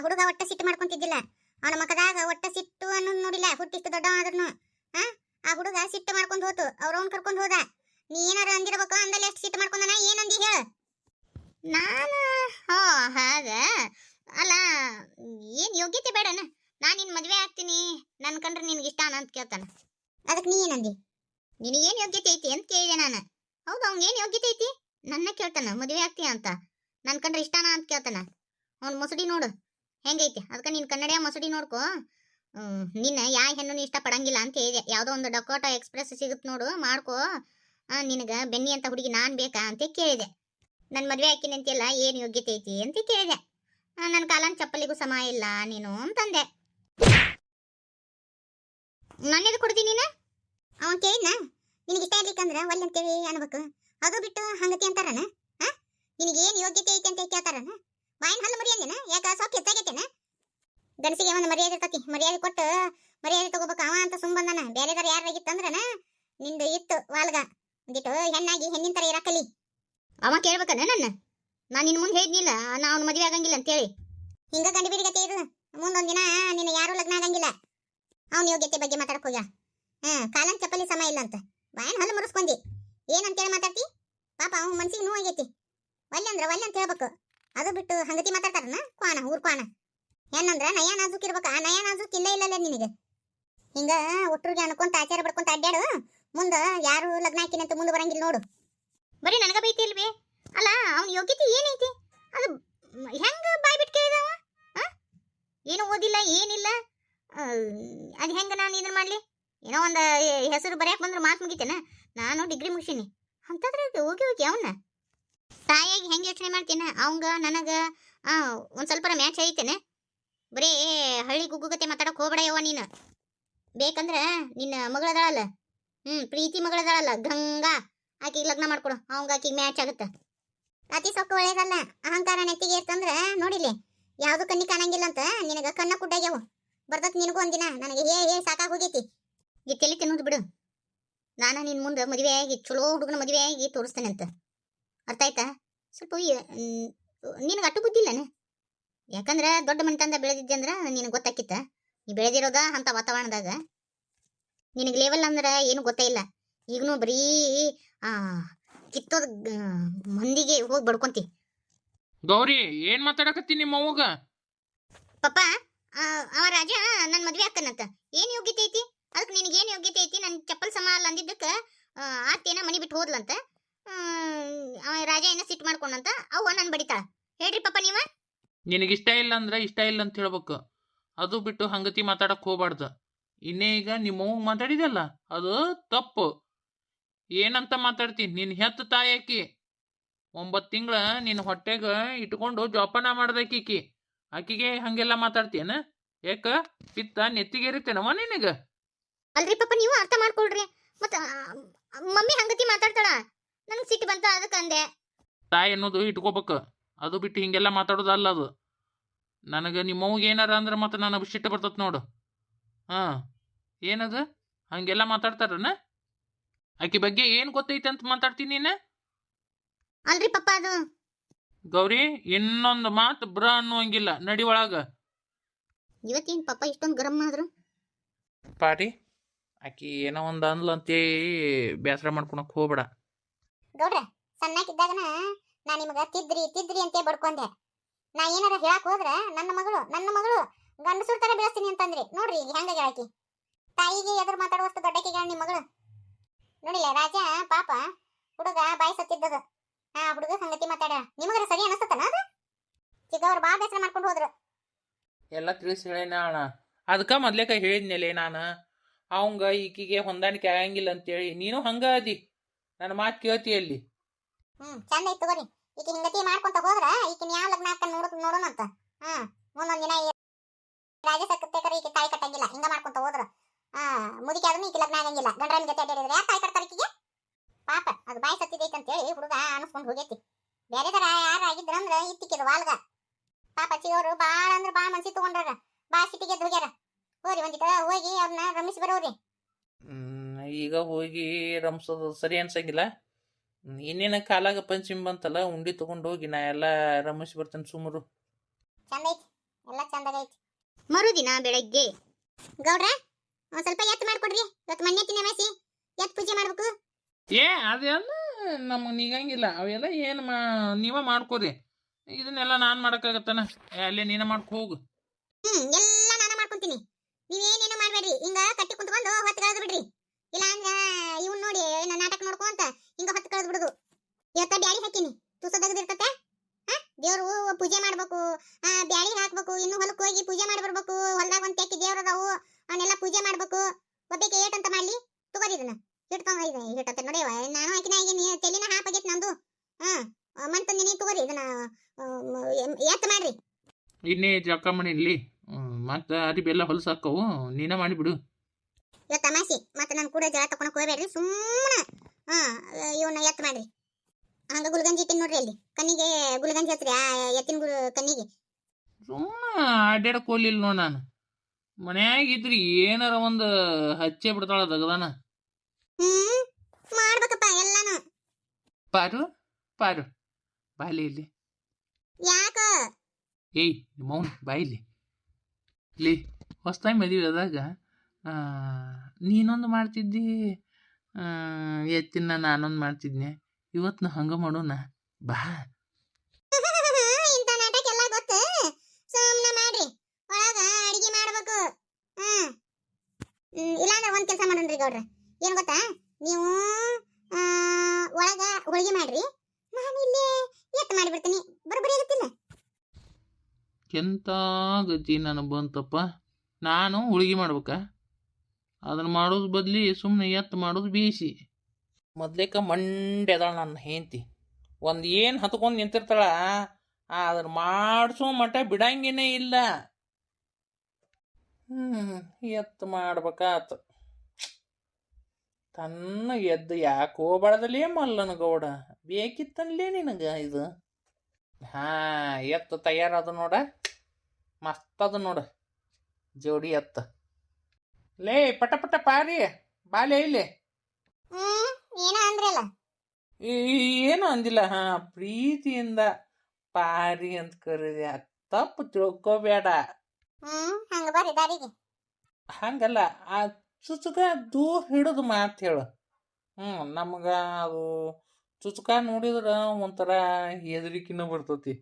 ಹುಡುಗ ಒಟ್ಟ ಸಿಟ್ಟು ಮಾಡ್ಕೊಂತಿದ್ದಿಲ್ಲ. ಅವನ ಮಕದಾಗ ಒಟ್ಟ ಸಿಟ್ಟು ಅನ್ನೋದು ನೋಡಿಲ್ಲ, ಹುಟ್ಟಿಷ್ಟು ದೊಡ್ಡ ಆದ್ರೂ ಆ? ಆ ಹುಡುಗ ಸಿಟ್ಟು ಮಾಡ್ಕೊಂಡು ಹೋತು ಅವ್ರವ್ನ ಕರ್ಕೊಂಡು ಹೋದ. ನೀ ಏನಾರ ಅಂದಿರ್ಬೇಕು, ಅಂದಲ್ಲಿ ಎಷ್ಟು ಸಿಟ್ಟು ಮಾಡ್ಕೊಂಡನ, ಏನಂದಿ ಹೇಳು. ನಾನು, ಹೋ, ಹಾಗ. ಅಲ್ಲ, ಏನು ಯೋಗ್ಯತೆ ಬೇಡನ? ನಾನು ನಿನ್ ಮದುವೆ ಆಗ್ತೀನಿ. ನನ್ನ ಕಂಡ್ರೆ ನಿನ್ಗೆ ಇಷ್ಟ ಅಂತ ಕೇಳ್ತಾನ. ಅದಕ್ಕೆ ನೀ ಏನಂದಿ? ನಿನಗೇನ್ ಯೋಗ್ಯತೆ ಐತಿ ಅಂತ ಕೇಳಿದೆ ನಾನು. ಹೌದು ಏನು ಯೋಗ್ಯತೆ ಐತಿ? ನನ್ನ ಕೇಳ್ತಾನ, ಮದುವೆ ಆಗ್ತೀಯ ಅಂತ. ನನ್ನ ಕಂಡ್ರೆ ಇಷ್ಟನಾ ಅಂತ ಕೇಳ್ತಾನ. ಅವ್ನ ಮುಸುಡಿ ನೋಡು. ಹೆಂಗೈತಿ? ಅದಕ್ಕೆ ನೀನು ಕನ್ನಡಿಯ ಮಸೂಡಿ ನೋಡ್ಕೋ. ನಿನ್ನ ಯಾ ಹೆಣ್ಣು ಇಷ್ಟ ಪಡಂಗಿಲ್ಲ ಅಂತ ಹೇಳಿದೆ ಯಾವುದೋ ಒಂದು ಡಕೋಟ ಎಕ್ಸ್ಪ್ರೆಸ್ ಸಿಗುತ್ತೆ ನೋಡು, ಮಾಡ್ಕೋ. ನಿನಗೆ ಬೆನ್ನಿ ಅಂತ ಹುಡುಗಿ ನಾನು ಬೇಕಾ ಅಂತ ಕೇಳಿದೆ. ನನ್ನ ಮದುವೆ ಹಾಕಿನಿ ಅಂತೆಲ್ಲ ಏನು ಯೋಗ್ಯತೆ ಐತಿ ಅಂತ ಕೇಳಿದೆ. ನನ್ನ ಕಾಲನ್ ಚಪ್ಪಲಿಗೂ ಸಮ ಇಲ್ಲ ನೀನು ಅಂತಂದೆ. ನನ್ನೆದು ಕೊಡ್ತೀನಿ ನೀನು? ಅವನ್ ಕೇಳಿದ್ನ? ನಿನಗೆ ಇಷ್ಟ ಇರ್ಲಿಕ್ಕಂದ್ರೆ ಒಲ್ಲಿ ಅಂತೇಳಿ ಅನ್ಬೇಕು. ಅದು ಬಿಟ್ಟು ಹಂಗತಿ ಅಂತಾರನ? ಹ ನಿನಗೇನು ಯೋಗ್ಯತೆ ಐತಿ ಅಂತ ಕೇಳ್ತಾರನ? ಬಾಯಿನ ಹಲ್ಲು ಮರಿ ಅಂದಿನ ಯಾಕ ಸಾಕ್ ಹೆಚ್ಚಾಗೈತೇನ ಗಣಸಿಗೆ ಒಂದು ಮರ್ಯಾದೆ ಇರ್ತತಿ. ಮರ್ಯಾದೆ ಕೊಟ್ಟು ಮರ್ಯಾದೆ ತಗೋಬೇಕು ಅವ ಅಂತ ಸುಮ್ ಬಂದನ. ಬೇರೆದಾರ ಯಾರಾಗಿತ್ತಂದ್ರನ ನಿಂದು ಇತ್ತು ವಾಲ್ಗ. ಒಂದಿಟ್ಟು ಹೆಣ್ಣಾಗಿ ಹೆಣ್ಣಿನ ತರ ಇರಕಲಿ. ಅವ ಕೇಳ್ಬೇಕನ ನನ್ನ? ನಾನು ನಿನ್ನ ಮುಂದೆ ಹೇಳಿದ್ನಿಲ್ಲ. ನಾ ಅವ್ನ ಮದುವೆ ಆಗಂಗಿಲ್ಲ ಅಂತೇಳಿ. ಹಿಂಗ ಬಿಡಿ ಬಿಡಿಗತೆ ಇದು ಮುಂದೊಂದು ದಿನ ನಿನ್ನ ಯಾರು ಲಗ್ನ ಆಗಂಗಿಲ್ಲ. ಅವನ ಯೋಗ್ಯತೆ ಬಗ್ಗೆ ಮಾತಾಡಕ್ ಹೋಗ್ಯ. ಹ್ಮ್ ಕಾಲನ್ ಚಪ್ಪಲಿ ಸಮ ಇಲ್ಲ ಅಂತ. ಬಾಯನ್ ಹಲ್ಲು ಮುರಿಸ್ಕೊಂಡಿ. ಏನಂತೇಳಿ ಮಾತಾಡ್ತಿ? ಪಾಪ ಅವ್ನ ಮನಸಿಗೆ ನೋವು ಆಗೈತಿ ಒಲ್ಲೆ ಅಂದ್ರ ಒಲ್ಲೆ ಅಂತ ಹೇಳ್ಬೇಕು. ಅದು ಬಿಟ್ಟು ಹಂಗತಿ ಮಾತಾಡ್ತಾರನ ಕ್ವಾಣ, ಊರ್ ಕ್ವಾಣ. ಏನಂದ್ರ ನಯ ನಾಜೂಕ್ ಇರ್ಬೇಕ. ನಯ ನಾಜೂಕ್ ಇಲ್ಲ ಇಲ್ಲಲ್ಲ ನಿನಗೆ. ಹಿಂಗ ಒಟ್ಟರಿಗೆ ಅನ್ಕೊಂತ ಆಚಾರ ಬಡ್ಕೊಂತ ಅಡ್ಡಾಡು ಮುಂದ ಯಾರು ಲಗ್ನ ಹಾಕಿನಂತ ಮುಂದೆ ಬರಂಗಿಲ್ಲ ನೋಡು. ಬರೀ ನನಗ ಬೈತಿ ಇಲ್ವೇ? ಅಲ್ಲ, ಅವ್ನ ಯೋಗ್ಯತೆ ಏನೈತಿ? ಅದು ಹೆಂಗ ಬಾಯ್ ಬಿಟ್ಟು ಕೇಳಿದವ? ಏನು ಓದಿಲ್ಲ, ಏನಿಲ್ಲ? ಅದು ಹೆಂಗ ನಾನು ಇದನ್ನ ಮಾಡ್ಲಿ? ಏನೋ ಒಂದು ಹೆಸರು ಬರ್ಯಾಕ ಬಂದ್ರೆ ಮಾತು ಮುಗಿತೇನ? ನಾನು ಡಿಗ್ರಿ ಮುಗಿಸೀನಿ. ಅಂತಂದ್ರೆ ಹೋಗಿ ಹೋಗಿ ಅವನ್ನ ತಾಯಿಯಾಗಿ ಹೆಂಗೆ ಯೋಚನೆ ಮಾಡ್ತೀನಿ? ಅವಂಗ, ನನಗೆ ಒಂದ್ ಸ್ವಲ್ಪ ಮ್ಯಾಚ್ ಐತೇನೆ? ಬರೀ ಹಳ್ಳಿ ಗುಗ್ಗುಗತೆ ಮಾತಾಡಕ್ಕೆ ಹೋಗ್ಬೇಡ ಯವ್ವ ನೀನು. ಬೇಕಂದ್ರೆ ನಿನ್ನ ಮಗಳದಾಳಲ್ಲ. ಹ್ಞೂ ಪ್ರೀತಿ ಮಗಳದಾಳಲ್ಲ. ಗಂಗಾ, ಆಕಿಗೆ ಲಗ್ನ ಮಾಡ್ಕೊಡು. ಅವಂಗ ಆಕಿಗೆ ಮ್ಯಾಚ್ ಆಗುತ್ತೆ. ಅತಿ ಸೊಕ್ಕ ಒಳ್ಳೇದಲ್ಲ. ಅಹಂಕಾರ ನೆತ್ತಿಗೆ ಇರ್ತಂದ್ರೆ ನೋಡಿಲಿ, ಯಾವುದು ಕಣ್ಣಿ ಕಾಣಂಗಿಲ್ಲ ಅಂತ ನಿನಗೆ ಕಣ್ಣ ಕುಡ್ಡಾಗ್ಯಾವು. ಬರ್ತತ್ ನಿನಗೂ ಒಂದಿನ. ನನಗೆ ಹೇ ಹೇ ಸಾಕಾಗಿ ಹೋಗೈತಿ. ಈ ತಲೆ ತಿನ್ನೋದು ಬಿಡು. ನಾನು ನಿನ್ನ ಮುಂದೆ ಮದುವೆ ಆಗಿ ಚಲೋ ಹುಡುಗನ ಮದುವೆ ಆಗಿ ತೋರಿಸ್ತೇನೆ ಅಂತ ಅರ್ಥ ಆಯ್ತಾ? ಸ್ವಲ್ಪ ನಿನಗೆ ಅಟ್ಟು ಬುದ್ಧಿ ಇಲ್ಲನೆ? ಯಾಕಂದ್ರೆ ದೊಡ್ಡ ಮನೆತಂದ ಬೆಳೆದಿದ್ದೆ ಅಂದ್ರೆ ನಿನಗೆ ಗೊತ್ತಾಕಿತ್ತ? ನೀ ಬೆಳೆದಿರೋದ ಅಂತ ವಾತಾವರಣದಾಗ. ನಿನಗೆ ಲೇವಲ್ ಅಂದ್ರೆ ಏನು ಗೊತ್ತೇ ಇಲ್ಲ. ಈಗನು ಬರೀ ಕಿತ್ತೋದ ಮಂದಿಗೆ ಹೋಗಿ ಬಡ್ಕೊಂತಿ. ಗೌರಿ ಏನ್ ಮಾತಾಡಕತ್ತಿ ನಿಮ್ಮ ಅವ್ವಗ? ಪಪ್ಪ ಅವ ರಾಜ ನನ್ನ ಮದ್ವೆ ಹಾಕನಂತ ಏನ್ ಯೋಗ್ಯತೆ ಐತಿ? ಅದಕ್ಕೆ ನಿನಗೆ ಏನ್ ಯೋಗ್ಯತೆ ಐತಿ? ನನ್ನ ಚಪ್ಪಲ್ ಸಮ ಅಲ್ಲ ಅಂದಿದ್ದಕ್ಕೆ ಆತೇನ ಮನಿ ಬಿಟ್ಟು ಹೋದ್ಲಂತ. ರಾಜ ಏನ ಸಿಟ್ ಮಾಡ್ಕೊಂಡಂತ ಅವ್ವ ನನ್ ಬಡಿತಾಳ. ಹೇಳ್ರಿ ಪಪ್ಪ ನೀವ? ನಿನಗೆ ಇಷ್ಟ ಇಲ್ಲ ಅಂದ್ರೆ ಇಷ್ಟ ಇಲ್ಲ ಅಂತ ಹೇಳ್ಬೇಕು. ಅದು ಬಿಟ್ಟು ಹಂಗತಿ ಮಾತಾಡಕ್ ಹೋಗ್ಬಾರ್ದು. ಇನ್ನೇ ಈಗ ನಿಮ್ಮ ಅವ್ವ ಮಾತಾಡಿದಲ್ಲ ಅದು ತಪ್ಪು. ಏನಂತ ಮಾತಾಡ್ತಿ? ನಿನ್ ಹೆತ್ತ ತಾಯಕಿ ಒಂಬತ್ತು ತಿಂಗಳ ನಿನ್ನ ಹೊಟ್ಟೆಗ ಇಟ್ಕೊಂಡು ಜೋಪಾನ ಮಾಡ್ದಕೀಕಿ ಆಕಿಗೆ ಹಂಗೆಲ್ಲ ಮಾತಾಡ್ತೀಯನ? ಏಕ ಪಿತ್ತ ನೆತ್ತಿಗೇರಿತೇನವ ನಿನಗ? ಅಲ್ರಿ ಪಪ್ಪ ನೀವು ಅರ್ಥ ಮಾಡ್ಕೊಳ್ರಿ. ಮತ್ತ ಮಮ್ಮಿ ಹಂಗತಿ ಮಾತಾಡ್ತಾಳ. ನನ್ಗೆ ಸಿಟ್ಟು ಬಂತ ಅದಕ್ಕೆ ಅಂದೆ. ತಾಯಿ ಅನ್ನೋದು ಇಟ್ಕೋಬೇಕು. ಅದು ಬಿಟ್ಟು ಹಿಂಗೆಲ್ಲ ಮಾತಾಡೋದಲ್ಲ ಅದು. ನನಗೆ ನಿಮ್ಮವ್ಗೆ ಏನಾರ ಅಂದ್ರೆ ಮತ್ತೆ ನನಗೆ ಸಿಟ್ಟು ಬರ್ತತ್ ನೋಡು. ಹಾಂ ಏನದು? ಹಂಗೆಲ್ಲ ಮಾತಾಡ್ತಾರನ? ಆಕಿ ಬಗ್ಗೆ ಏನು ಗೊತ್ತೈತೆ ಅಂತ ಮಾತಾಡ್ತೀನಿ ನೀನು? ಅಲ್ರಿ ಪಪ್ಪ ಅದು. ಗೌರಿ ಇನ್ನೊಂದು ಮಾತು ಬ್ರ ಅನ್ನುವಂಗಿಲ್ಲ. ನಡಿ ಒಳಗ. ಇವತ್ತೇನು ಪಪ್ಪ ಇಷ್ಟೊಂದು ಗರಂ ಆದ್ರು? ಪಾರಿ ಆಕಿ ಏನೋ ಒಂದು ಅಂದ್ಲು ಅಂತೇಳಿ ಬೇಸರ ಮಾಡ್ಕೊಳಕ್ ಹೋಗ್ಬೇಡ. ಗೌಡ್ರ, ಸಣ್ಣಕ್ಕಿದ್ದಾಗನ ನಾ ನಿಮಗ ತಿದ್ರಿ ತಿದ್ರಿ ಅಂತ ಬಡ್ಕೊಂಡೆ. ನಾ ಏನಾರ ಹೇಳಕ್ ಹೋದ್ರ ನನ್ನ ಮಗಳು ನನ್ನ ಮಗಳು ಗಂಡಸೂರ್ ತರ ಬೆಳೆಸ್ತೀನಿ ಅಂತಂದ್ರಿ. ನೋಡ್ರಿ ಈಗ ಹೆಂಗ ಹೇಳಕಿ. ತಾಯಿಗೆ ಎದುರು ಮಾತಾಡುವಷ್ಟು ದೊಡ್ಡಕ್ಕೆ ನಿಮ್ಮ ಮಗಳು. ನೋಡಿಲ್ಲ ರಾಜ, ಪಾಪ, ಹುಡುಗ ಬಾಯಿ ಸತ್ತಿದ್ದದ. ಆ ಹುಡುಗ ಸಂಗತಿ ಮಾತಾಡ ನಿಮಗರ ಸರಿ ಅನಸ್ತತನ ಅದು? ಚಿಕ್ಕವ್ರು ಬಾ ಬೇಸರ ಮಾಡ್ಕೊಂಡು ಹೋದ್ರು. ಎಲ್ಲ ತಿಳಿಸಿ ಹೇಳೇನ ಅಣ್ಣ. ಅದಕ್ಕೆ ಮೊದ್ಲೇಕ ಹೇಳಿದ್ನಲ್ಲೇ ನಾನು. ಅವಂಗ ಈಕಿಗೆ ಹೊಂದಾಣಿಕೆ ಆಗಂಗಿಲ್ಲ ಅಂತೇಳಿ. ನೀನು ಹಂಗ ಅದಿ ನನ್ನ ಮಾತು ಕೇಳ್ತಿ ಅಲ್ಲಿ ಹ್ಮ್ ಚಂದ ಐತ್ ತಗೋರಿ. ಈಗ ಹಿಂಗತಿ ಮಾಡ್ಕೊಂತ ಹೋದ್ರ ಈಕಿನ ಯಾವ ಲಗ್ನ ಹಾಕ ನೋಡ್ ನೋಡೋಣ ಅಂತ. ಹ್ಮ್ ಮುಂದೊಂದ್ ದಿನ ಈ ರಾಜ ಸಕ್ಕತ್ತೇಕರ ಈಕೆ ತಾಯಿ ಕಟ್ಟಂಗಿಲ್ಲ. ಹಿಂಗ ಮಾಡ್ಕೊಂತ ಹೋದ್ರ. ಆ ಮುದುಕಿ ಆದ್ರೂ ಈಕೆ ಲಗ್ನ ಆಗಂಗಿಲ್ಲ. ಗಂಡ್ರನ್ ಜೊತೆ ಅಡ್ಡಾಡಿದ್ರೆ ಯಾರು ತಾಯಿ ಕಟ್ತಾರ ಈಕಿಗೆ? ಪಾಪ ಅದು ಬಾಯಿ ಸತ್ತಿದೈತೆ ಅಂತ ಹೇಳಿ ಹುಡುಗ ಅನಿಸ್ಕೊಂಡು ಹೋಗೈತಿ. ಬೇರೆ ತರ ಯಾರು ಆಗಿದ್ರಂದ್ರ ಇತ್ತಿಕ್ಕಿದ ವಾಲ್ಗ. ಪಾಪ ಚಿಗೋರು ಬಾಳ ಅಂದ್ರ ಬಾಳ ಮನ್ಸಿ ತಗೊಂಡ್ರ. ಬಾ ಸಿಟಿಗೆ ಹೋಗ್ಯಾರ. ಹೋರಿ ಒಂದಿಟ ಹೋಗಿ ಅವ್ರನ್ನ ರಮಿಸಿ ಬರೋರಿ. ಹ್ಮ್, ಈಗ ಹೋಗಿ ರಂಸೋದು ಸರಿ ಅನ್ಸಂಗಿಲ್ಲ. ಇನ್ನೇನ ಕಾಲಾಗ ಪಂಚಮಿ ಬಂತಲ್ಲ ಉಂಡಿ ತಗೊಂಡು ಹೋಗಿ ನಾ ಎಲ್ಲ ರಮಿಸಿ ಬರ್ತೇನೆ ಸುಮರು. ಎಲ್ಲ ಚಂದಾಗೈತಿ. ಮರುದಿನ ಬೆಳಗ್ಗೆ. ಗೌಡ್ರ ಒಂದ್ ಸ್ವಲ್ಪ ಎತ್ತು ಮಾಡ್ಕೊಡ್ರಿ. ಇವತ್ತು ಮಣ್ಣೆ ತಿನ್ನಮೇಸಿ ಎತ್ ಪೂಜೆ ಮಾಡ್ಬೇಕು. ಏ ಅದೆಲ್ಲ ನಮಗೆ ನೀಗಂಗಿಲ್ಲ ಅವೆಲ್ಲ ಏನು ಮಾ ನೀವ ಮಾಡ್ಕೋರಿ. ಇದನ್ನೆಲ್ಲ ನಾನು ಮಾಡೋಕ್ಕಾಗತ್ತನ. ಏ, ಅಲ್ಲೇ ನೀನ ಮಾಡ್ಕೊ ಹೋಗು. ಹ್ಮ್ ಎಲ್ಲ ನಾನು ಮಾಡ್ಕೊಂತೀನಿ. ನೀವೇನೇನು ಮಾಡ್ಬೇಡ್ರಿ. ಹಿಂಗ ಕಟ್ಟಿ ಕುಂತ್ಕೊಂಡು ಹೊತ್ತು ಕಳೆದು ಬಿಡ್ರಿ. ಇಲ್ಲ ಅಂದ್ರ ಇವ್ನ್ ನೋಡಿ ನನ್ನ ನಾಟಕ ನೋಡ್ಕೊಂತ ಹಿಂಗ ಹೊತ್ತು ಕಳೆದ್ ಬಿಡುದು. ಇವತ್ತ ಬ್ಯಾಳಿ ಹಾಕಿನಿ ತುಸ ತೆಗೆದಿರ್ತತೆ ದೇವ್ರು ಪೂಜೆ ಮಾಡ್ಬೇಕು ಬ್ಯಾಳಿ ಹಾಕ್ಬೇಕು ಇನ್ನು ಹೊಲಕ್ಕೆ ಹೋಗಿ ಪೂಜೆ ಮಾಡಿ ಬರ್ಬೇಕು ಹೊಲ್ದಾಗ ಒಂದ್ ತೆಕ್ಕಿ ದೇವ್ರ ಅದಾವು ಅವನ್ನೆಲ್ಲ ಪೂಜೆ ಮಾಡ್ಬೇಕು. ಒಬ್ಬಕ್ಕೆ ಏಟ್ ಅಂತ ಮಾಡ್ಲಿ ತಗೋರಿ ಇದನ್ನ. ಹಿಡ್ಕೊಂಡ್ ಇದೆ ಇಟ್ಟಂತ ನೋಡಿ ನಾನು ಹಾಕಿನ ಈಗಿನ ತೆಲಿನ ಹಾಪಾಗೈತಿ ನಂದು. ಹಾ ಮಣ್ ತಂದಿನಿ ತಗೋರಿ ಇದನ್ನ ಆ, ಎತ್ ಮಾಡ್ರಿ. ಇನ್ನೇ ಜಕ್ಕಮ್ಮನ ಇಲ್ಲಿ. ಮತ್ತೆ ಅರಿಬೆಲ್ಲ ಹೊಲಸಾಕವು ನೀನ ಮಾಡಿಬಿಡು ಇವತ್ತು ತಮಾಷೆ ಮತ್ತೆ ನಾನು ಕೂಡ ಜಳ ತಕೊಂಡು ಹೋಗ್ಬೇಡ್ರಿ ಸುಮ್ಮನೆ. ಹಾ ಇವನ್ನ ಎತ್ ಮಾಡ್ರಿ. ಹಂಗ ಗುಲ್ಗಂಜಿ ಇಟ್ಟಿನ ನೋಡ್ರಿ ಅಲ್ಲಿ ಕಣ್ಣಿಗೆ ಗುಲ್ಗಂಜಿ ಹತ್ರಿ ಆ ಎತ್ತಿನ ಗುಲ್ ಕಣ್ಣಿಗೆ. ಸುಮ್ಮನೆ ಅಡ್ಡಾಡಕ್ ಹೋಗ್ಲಿಲ್ಲ ನೋಡ್ ನಾನು. ಮನ್ಯಾಗ ಇದ್ರಿ ಏನಾರ ಒಂದು ಹಚ್ಚೆ ಬಿಡ್ತಾಳ ದಗದಾನ. ಹ್ಮ್ ಮಾಡ್ಬೇಕಪ್ಪ ಎಲ್ಲಾನು. ಪಾರು ಪಾರು ಬಾಯ್ಲಿ ಇಲ್ಲಿ. ಯಾಕ? ಏಯ್ ಮೌನ್ ಬಾಯಿಲಿ. ಇಲ್ಲಿ ಹೊಸ್ತಾಗಿ ಮದುವೆ ಆದಾಗ ನೀನೊಂದು ಮಾಡ್ತಿದ್ದಿ? ಎತ್ತಿನ ನಾನೊಂದು ಮಾಡ್ತಿದ್ನೆ. ಇವತ್ತು ನಾ ಹಂಗೆ ಮಾಡೋಣ. ಬಾ. ಇಲ್ಲಾಂದ್ರೆ ಒಂದ್ ಕೆಲಸ ಮಾಡೋಣ್ರಿ ಗೌಡ್ರ. ಏನು ಗೊತ್ತಾ? ನೀವು ಒಳಗ ಹೋಳಿಗೆ ಮಾಡ್ರಿ. ನಾನು ಇಲ್ಲಿ ಎತ್ ಮಾಡಿಬಿಡ್ತೀನಿ ಬರೋಬ್ಬರಿ ಆಗುತ್ತಿಲ್ಲ. ಎಂಥ ಗತಿ ನನಗೆ ಬಂತಪ್ಪ. ನಾನು ಹುಡುಗಿ ಮಾಡ್ಬೇಕಾ? ಅದನ್ನು ಮಾಡೋದು ಬದ್ಲಿ ಸುಮ್ಮನೆ ಎತ್ತು ಮಾಡೋದು ಬೀಸಿ ಮೊದ್ಲೇಕ ಮಂಡ್ಯದಾಳ ನನ್ನ ಹೆಂಡತಿ. ಒಂದು ಏನು ಹತ್ಕೊಂಡು ನಿಂತಿರ್ತಾಳ ಅದನ್ನ ಮಾಡಿಸೋ ಮಟ್ಟ ಬಿಡಂಗೇನೆ ಇಲ್ಲ. ಹ್ಞೂ ಎತ್ತು ಮಾಡ್ಬೇಕಾತು. ತನ್ನ ಎದ್ದು ಯಾಕೋ ಬಳದಲ್ಲೇ ಮಲ್ಲನ ಗೌಡ. ಬೇಕಿತ್ತನ್ಲೇ ನಿನಗೆ ಇದು? ಹಾಂ, ಎತ್ತು ತಯಾರದು ನೋಡ. ಮಸ್ತ್ ಅದು ನೋಡ. ಜೋಡಿ ಎತ್ತ. ಲೇ ಪಟ ಪಟ ಪಾರಿ ಬಾಲೆ ಇಲ್ಲಿ. ಹ್ಮ್ ಏನೋ ಅಂದ್ರಲ್ಲ. ಏನು ಅಂದಿಲ್ಲ ಹಾ ಪ್ರೀತಿಯಿಂದ ಪಾರಿ ಅಂತ ಕರೀದೆ ತಪ್ಪು ತಿಳ್ಕೋಬೇಡ. ಹ್ಮ್ ಹಂಗ ಬರ್ರಿ ದಾರಿಗೆ. ಹಂಗಲ್ಲ ಆ ಚುಚುಕ ದೂರ ಹಿಡಿದು ಮಾತು ಹೇಳು. ಹ್ಞೂ ನಮ್ಗೆ ಅದು ಚುಚುಕ ನೋಡಿದ್ರೆ ಒಂಥರ ಹೆದರಿಕಿನ ಬರ್ತತಿ.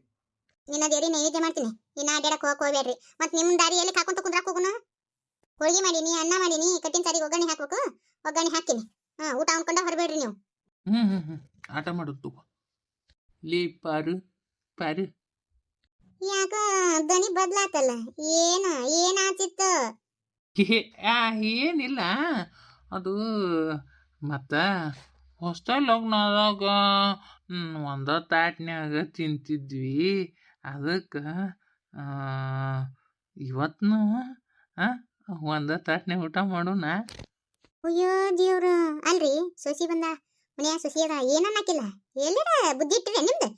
ನಿನ್ನ ದೇವ್ರಿ ನೈವೇದ್ಯ ಮಾಡ್ತೀನಿ. ಇನ್ನ ಅಡ್ಡಾಡಕ್ ಹೋಗಕ್ ಹೋಗ್ಬೇಡ್ರಿ. ನಿಮ್ಮ ದಾರಿ ದಾರಿಯಲ್ಲಿ ಕಾಕೊಂತ ಕುಂದ್ರಾಕ್ ಹೋಗುನು? ಹೋಳಿಗೆ ಮಾಡೀನಿ ಅನ್ನ ಮಾಡೀನಿ ಕಟ್ಟಿನ ಸಾರಿಗೆ ಒಗ್ಗರಣೆ ಹಾಕ್ಬೇಕು. ಒಗ್ಗರಣೆ ಹಾಕಿನಿ ಹಾ ಊಟ ಅನ್ಕೊಂಡ ಹೊರಬೇಡ್ರಿ ನೀವು. ಹ್ಞೂ ಹ್ಞೂ ಹ್ಞೂ ಆಟ ಮಾಡುತ್ತು ಲೇ ಪಾರು ಪಾರು. ಯಾಕ ಧ್ವನಿ ಬದಲಾತಲ್ಲ? ಏನು ಏನಾತಿತ್ತು ಏನಿಲ್ಲ. ಅದು ಮತ್ತು ಹೊಸ್ಟೆಲ್ ಲಗ್ನದಾಗ ಒಂದ ತಾಟ್ನ್ಯಾಗ ತಿಂತಿದ್ವಿ. ಅದಕ್ಕೆ ಇವತ್ತು ಒಂದ ತಾಟ್ನ್ಯಾಗ ಊಟ ಮಾಡೋಣ. ಅಯ್ಯೋ ದೇವ್ರ. ಅಲ್ರಿ ಸೊಸಿ ಬಂದ. ಮನ್ಯಾಗ ಸೊಸಿ ಅದ. ಏನನ್ನಕ್ಕಿಲ್ಲ ಎಲ್ಲರ ಬುದ್ಧಿ ಇಟ್ಟಿರಿ ನಿಮ್ದು?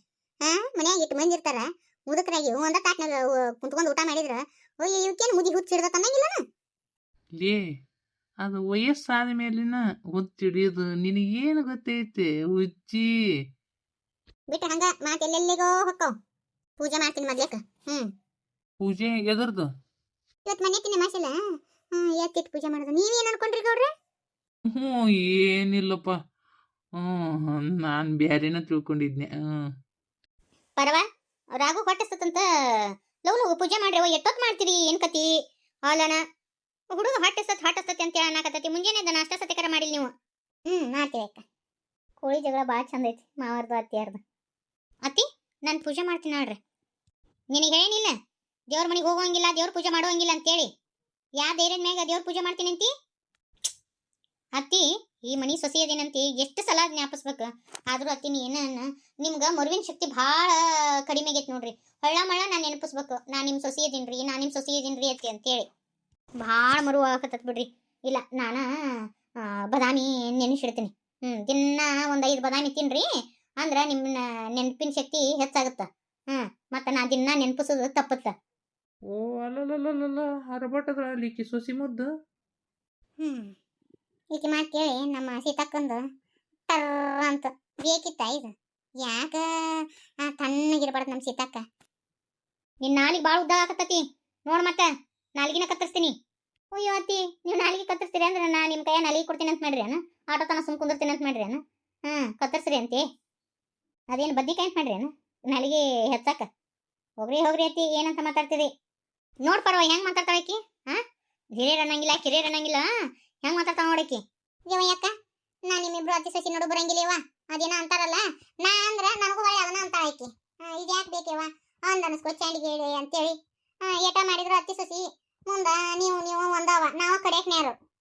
ಹಾ ಮನ್ಯಾಗ ಇಟ್ಟು ಮಂದಿ ಇರ್ತಾರ ಮುದುಕರಾಗಿ ಒಂದ ತಾಟ್ನಾಗ ಕುಂತ್ಕೊಂಡು ಊಟ ಮಾಡಿದ್ರ. ಅಯ್ಯೋ ಇವಕ್ಕೇನು ಮುದಿ ಹುಚ್ಚ ಹಿಡ್ದ ತನ್ನಂಗಿಲ್ಲ ಲೇ ಅದು ವಯಸ್ಸಾದ ಮೇಲಿನ ಹುಚ್ಚಿಡಿಯೋದು ನಿನಗೇನು ಗೊತ್ತೈತೆ ಉಜ್ಜಿ ಬಿಟ್ಟು ಹಂಗ ಮಾತು ಎಲ್ಲೆಲ್ಲಿಗೋ ಹೊಕ್ಕೋ ಪೂಜೆ ಮಾಡ್ತೀನಿ ಮೊದ್ಲೇಕ. ಹ್ಮ್. ಪೂಜೆ ಎದರ್ದು? ಇವತ್ತು ಮನೆ ತಿನ್ನ ಮಾಸಿಲ್ಲ ಎತ್ತಿಟ್ಟು ಪೂಜೆ ಮಾಡೋದು? ನೀವೇನು ಅನ್ಕೊಂಡ್ರಿ ಗೌಡ್ರ? ಹ್ಞೂ ಏನಿಲ್ಲಪ್ಪ. ಹ್ಞೂ ನಾನು ಬ್ಯಾರೇನ ತಿಳ್ಕೊಂಡಿದ್ನೆ. ಹ್ಞೂ ಪರವ ರಾಗು ಹೊಟ್ಟಿಸ್ತಂತ ಲವ್ ಲವ್ ಪೂಜೆ ಮಾಡ್ರಿ ಓ ಎಷ್ಟೊತ್ ಮಾಡ್ತೀರಿ ಏನು ಕತಿ ಹಾಲನ? ಹುಡುಗ ಹೊಟ್ಟಿಸ್ತತ್ ಹೊಟ್ಟಿಸ್ತತಿ ಅಂತ ಅನ್ನಕತ್ತತಿ ಮುಂಜಾನೆ ನಾಷ್ಟ ಸತ್ಯಕರ ಮಾಡಿಲ್ಲ ನೀವು? ಹ್ಞೂ ಮಾಡ್ತೀವಿ ಅಕ್ಕ. ಕೋಳಿ ಜಗಳ ಭಾಳ ಚಂದ ಐತಿ ಮಾವರ್ದು ಅತ್ತಿಯಾರ್ದು. ಅತ್ತಿ ನಾನು ಪೂಜೆ ಮಾಡ್ತೀನಿ ನೋಡ್ರಿ. ನಿನಗೆ ಏನಿಲ್ಲ ದೇವ್ರ ಮನೆಗೆ ಹೋಗೋಂಗಿಲ್ಲ ದೇವ್ರ ಪೂಜೆ ಮಾಡೋಂಗಿಲ್ಲ ಅಂತೇಳಿ. ಯಾ ಧೈರ್ಯದ ಮ್ಯಾಗ ದೇವ್ರ ಪೂಜೆ ಮಾಡ್ತೀನಿ ಅಂತಿ? ಅತ್ತಿ, ಈ ಮನಿ ಸೊಸೆಯದೇನಂತಿ ಎಷ್ಟು ಸಲ ಜ್ಞಾಪಿಸ್ಬೇಕು? ಆದರೂ ಅತ್ತಿ ನೀ ಏನ ನಿಮ್ಗೆ ಮರುವಿನ ಶಕ್ತಿ ಭಾಳ ಕಡಿಮೆ ಆಗೈತಿ ನೋಡ್ರಿ. ಹಳ್ಳ ಮಳ್ಳ ನಾನು ನೆನಪಿಸ್ಬೇಕು. ನಾ ನಿಮ್ಮ ಸೊಸಿ ರೀ ನಾ ನಿಮ್ಮ ಸೊಸಿ ಇದೀನ್ರಿ ಅತ್ತಿ ಅಂತೇಳಿ. ಭಾಳ ಮರು ಆಗತ್ತ ಬಿಡ್ರಿ. ಇಲ್ಲ, ನಾನು ಬದಾಮಿ ನೆನೆಸಿಡ್ತೀನಿ ಹ್ಮ್, ದಿನ ಒಂದು ಐದು ಬದಾಮಿ ತಿನ್ರಿ, ಅಂದ್ರ ನಿಮ್ಮ ನೆನಪಿನ ಶಕ್ತಿ ಹೆಚ್ಚಾಗುತ್ತೆ. ಹ್ಞೂ ಮತ್ತು ನಾ ದಿನ ನೆನಪಿಸೋದು ತಪ್ಪತ್ತ. ಓ ಅಲ್ಲಲ್ಲಲ್ಲಲ್ಲ ಹರಬಟ್ಟದ ಲೀಕಿ ಸೊಸಿ ಮುದ್ದು ಹ್ಮ್. ಈಕೆ ಮಾತು ಕೇಳಿ, ನಮ್ಮ ಸೀತಕ್ಕಂದು, ಟರ್ ಅಂತ, ಬೇಕಿತ್ತ ಇದು? ಯಾಕ? ತಣ್ಣಗಿರ್ಬಾರ್ದು ನಮ್ಮ ಸೀತಕ್ಕ. ನಿನ್ನ ನಾಲಿಗೆ ಭಾಳ ಉದ್ದ ಆಗತ್ತತಿ. ನೋಡ್ ಮತ್ತೆ, ನಾಲ್ಗಿನ ಕತ್ತರಿಸ್ತೀನಿ. ಅಯ್ಯೋ ಅತ್ತಿ, ನೀವು ನಾಲ್ಗಿ ಕತ್ತರಿಸ್ತೀರಿ ಅಂದ್ರೆ ನಾ ನಿಮ್ಮ ಕೈಯ ನಾಲಿಗೆ ಕೊಡ್ತೀನಿ ಅಂತ ಮಾಡ್ರಿ ಅಣ್ಣ ಆಟೋ ತನ ಸುಮ್ ಕುಂದಿರ್ತೀನಿ ಅಂತ ಮಾಡ್ರಿ ಅಣ್ಣ ಹಾಂ, ಕತ್ತರಿಸ್ರಿ ಅಂತೆ. ಅದೇನು ಬದ್ನಿಕಾಯಿ ಅಂತ ಮಾಡ್ರಿ ಅಣ್ಣ ನಾಲಿಗೆ ಹೆಚ್ಚಾಕ? ಹೋಗ್ರಿ ಹೋಗ್ರಿ ಅತ್ತಿ, ಏನಂತ ಮಾತಾಡ್ತೀರಿ ನೋಡ್ ಪರವ ಹೆಂಗ್ ಮಾತಾಡ್ತಾಳ ಆಕಿ? ಹಾ ಹಿರಿಯರ್ ಅನ್ನಂಗಿಲ್ಲ, ಕಿರಿಯರ್ ಅನ್ನಂಗಿಲ್ಲ ಹೆಂಗ್ ಮಾತಾಡ್ತಾವ ನೋಡಕಿ ಯಾಕ? ನಾ ನಿಮ್ಮಿಬ್ರು ಅತಿ ಸಸಿ ನೋಡು ಬರಂಗಿಲ್ಲವ ಅದೇನ ಅಂತಾರಲ್ಲ? ನಾ ಅಂದ್ರ ನನಗೂ ಹೊಳೆ ಅದನ್ನ ಅಂತ ಆಕಿ. ಇದ್ಯಾಕ್ ಬೇಕೇವ ಅಂದ ಅನಸ್ಕೋ ಹೇಳಿ ಅಂತೇಳಿ. ಏಟ ಮಾಡಿದ್ರು ಅತ್ತಿ ಸಸಿ. ಮುಂದ ನೀವು ನೀವು ಒಂದವ ನಾವು ಕಡೆಯಕ್ ನೇರು